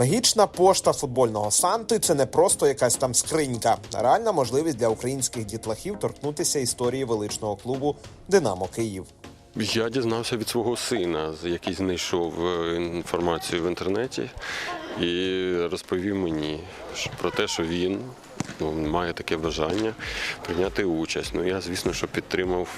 Магічна пошта футбольного Санти це не просто якась там скринька, а реальна можливість для українських дітлахів торкнутися історії величного клубу Динамо Київ. Я дізнався від свого сина, який знайшов е, інформацію в інтернеті, і розповів мені про те, що він ну, має таке бажання прийняти участь. Ну я, звісно, що підтримав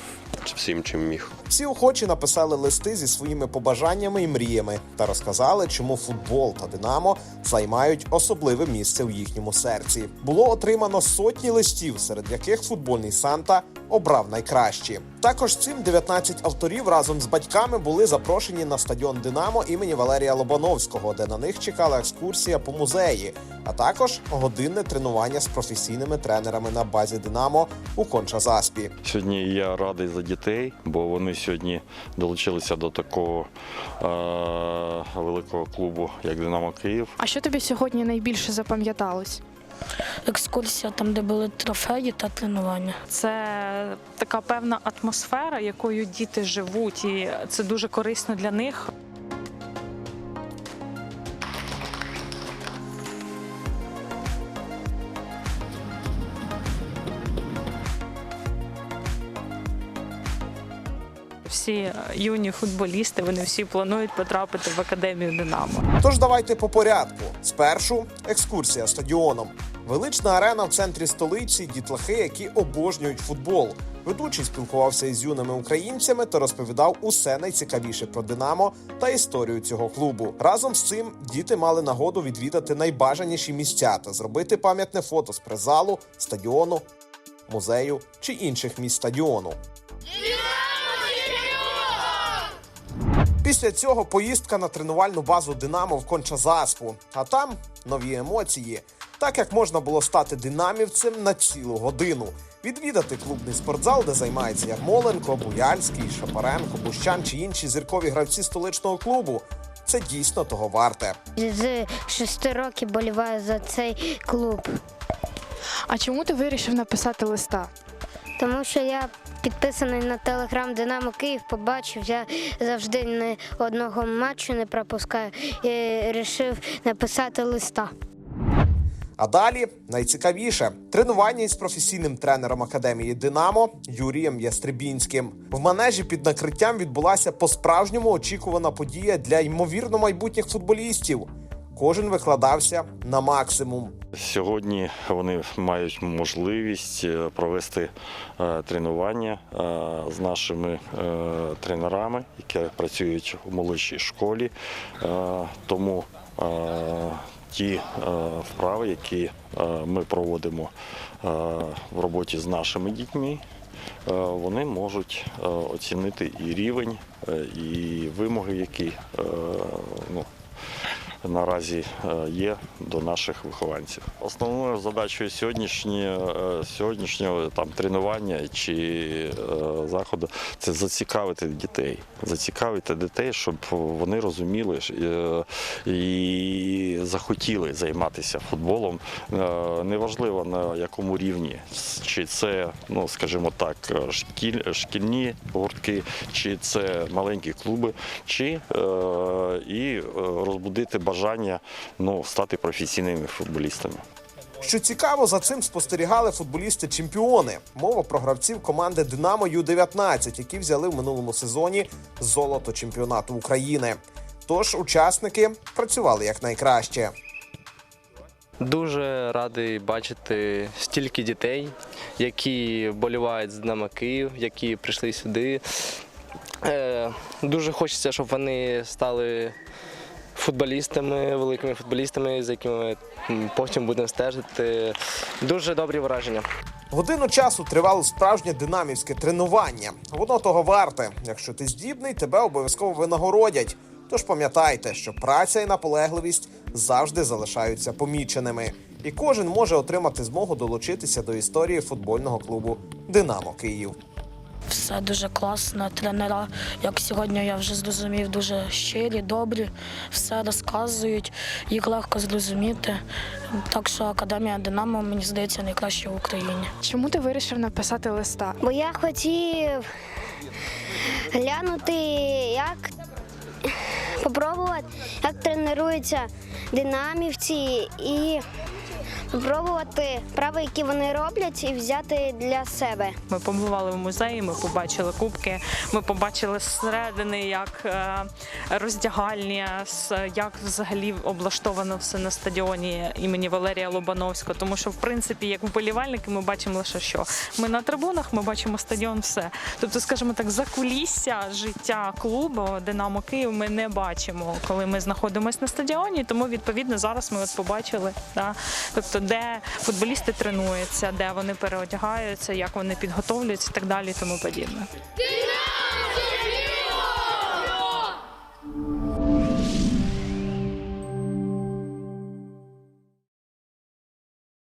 всім, чим міг. Всі охочі написали листи зі своїми побажаннями і мріями та розказали, чому футбол та Динамо займають особливе місце в їхньому серці. Було отримано сотні листів, серед яких футбольний Санта обрав найкращі. Також цим 19 авторів разом з батьками були запрошені на стадіон Динамо імені Валерія Лобановського, де на них чекала екскурсія по музеї, а також годинне тренування з професійними тренерами на базі Динамо у Конча-Заспі. Сьогодні я радий за дітей, бо вони сьогодні долучилися до такого е- великого клубу, як Динамо Київ. А що тобі сьогодні найбільше запам'яталось? Екскурсія, там, де були трофеї та тренування. Це така певна атмосфера, якою діти живуть, і це дуже корисно для них. Всі е, юні футболісти, вони всі планують потрапити в академію Динамо. Тож давайте по порядку. Спершу екскурсія стадіоном. Велична арена в центрі столиці, дітлахи, які обожнюють футбол. Ведучий спілкувався із юними українцями та розповідав усе найцікавіше про Динамо та історію цього клубу. Разом з цим діти мали нагоду відвідати найбажаніші місця та зробити пам'ятне фото з призалу, стадіону, музею чи інших місць стадіону. Після цього поїздка на тренувальну базу Динамо в Конча-Заспу. А там нові емоції. Так як можна було стати динамівцем на цілу годину, відвідати клубний спортзал, де займається Ярмоленко, Буяльський, Шапаренко, Бущан чи інші зіркові гравці столичного клубу. Це дійсно того варте. З шести років боліваю за цей клуб, А чому ти вирішив написати листа? тому що я підписаний на телеграм Динамо Київ, побачив, я завжди ні одного матчу не пропускаю і вирішив написати листа. А далі найцікавіше тренування із професійним тренером академії Динамо Юрієм Ястребінським. В манежі під накриттям відбулася по-справжньому очікувана подія для ймовірно майбутніх футболістів. Кожен викладався на максимум. Сьогодні вони мають можливість е, провести е, тренування е, з нашими тренерами, які працюють у молодшій школі. Тому ті вправи, які ми проводимо в роботі з нашими дітьми, вони можуть оцінити і рівень, і вимоги, які ну, наразі е, є до наших вихованців. Основною задачею сьогоднішнього, е, сьогоднішнього там тренування чи е, заходу це зацікавити дітей, зацікавити дітей, щоб вони розуміли і захотіли займатися футболом. Неважливо на якому рівні, чи це, ну скажімо так, шкіль, шкільні гуртки, чи це маленькі клуби, чи і розбудити бажання ну, стати професійними футболістами. Що цікаво, за цим спостерігали футболісти-чемпіони. Мова про гравців команди Динамо Ю-19, які взяли в минулому сезоні золото чемпіонату України. Тож учасники працювали якнайкраще. Дуже радий бачити стільки дітей, які болівають з Динамо Київ, які прийшли сюди. Е, Дуже хочеться, щоб вони стали футболістами, великими футболістами, за якими ми потім будемо стежити. Дуже добрі враження. Годину часу тривало справжнє динамівське тренування. Воно того варте. Якщо ти здібний, тебе обов'язково винагородять. Тож пам'ятайте, що праця і наполегливість завжди залишаються поміченими, і кожен може отримати змогу долучитися до історії футбольного клубу Динамо Київ. Все дуже класно. Тренера, як сьогодні я вже зрозумів, дуже щирі, добрі, все розказують, їх легко зрозуміти. Так що Академія Динамо, мені здається, найкраща в Україні. Чому ти вирішив написати листа? Бо я хотів глянути, як попробувати, як тренуються динамівці і спробувати справи, які вони роблять, і взяти для себе. Ми побували в музеї, ми побачили кубки, ми побачили зсередини, як е, роздягальня, як взагалі облаштовано все на стадіоні імені Валерія Лобановського. Тому що, в принципі, як вболівальники, ми бачимо лише що. Ми на трибунах, ми бачимо стадіон, все. Тобто, скажімо так, за кулісся життя клубу Динамо Київ ми не бачимо, коли ми знаходимося на стадіоні. Тому відповідно зараз ми от побачили, да, тобто, де футболісти тренуються, де вони переодягаються, як вони підготовлюються і так далі, тому подібне.